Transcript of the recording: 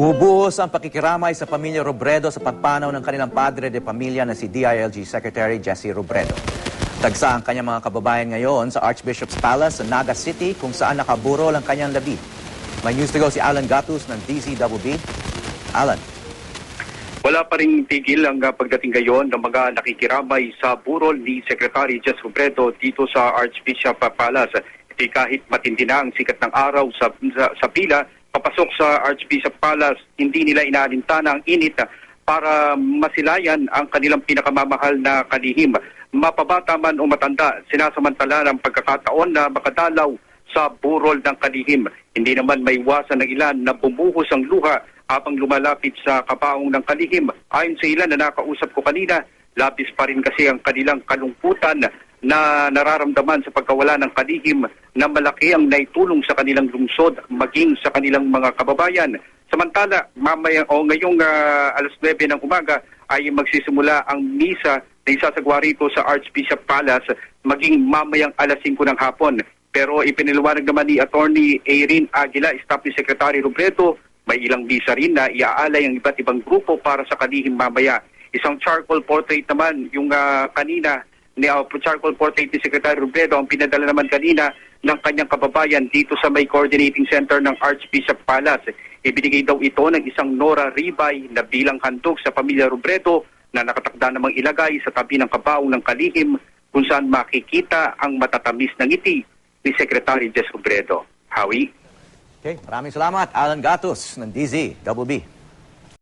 Bubuhos ang pakikiramay sa pamilya Robredo sa pagpanaw ng kanilang padre de pamilya na si DILG Secretary Jesse Robredo. Tagsa ang kanyang mga kababayan ngayon sa Archbishop's Palace sa Naga City kung saan nakaburol ang kanyang labi. May news to go si Alan Gatus ng DZWB. Alan. Wala pa rin tigil ang pagdating ngayon ng mga nakikiramay sa burol ni Secretary Jess Robredo dito sa Archbishop Palace. Kahit matindi na ang sikat ng araw sa, sa, sa pila, papasok sa Archbishop Palace, hindi nila inaalintana ang init para masilayan ang kanilang pinakamamahal na kalihim. Mapabata man o matanda, sinasamantala ng pagkakataon na makadalaw sa burol ng kalihim. Hindi naman may iwasan ng ilan na bumuhos ang luha habang lumalapit sa kapaong ng kalihim. Ayon sa ilan na nakausap ko kanina, labis pa rin kasi ang kanilang kalungkutan na nararamdaman sa pagkawala ng kalihim na malaki ang naitulong sa kanilang lungsod maging sa kanilang mga kababayan. Samantala, mamaya o ngayong uh, alas 9 ng umaga ay magsisimula ang misa na isasagwa rito sa Archbishop Palace maging mamayang alas 5 ng hapon. Pero ipiniliwanag naman ni Attorney Erin Aguila, Staff ni Secretary Robredo, may ilang misa rin na iaalay ang iba't ibang grupo para sa kalihim mamaya. Isang charcoal portrait naman yung uh, kanina ni uh, charcoal portrait ni Secretary Robredo ang pinadala naman kanina ng kanyang kababayan dito sa may coordinating center ng Archbishop Palace. Ibinigay daw ito ng isang Nora Ribay na bilang handog sa pamilya Robredo na nakatakda namang ilagay sa tabi ng kabaong ng kalihim kung saan makikita ang matatamis na ngiti ni Secretary Jess Robredo. Howie? Okay, maraming salamat. Alan Gatus ng DZWB.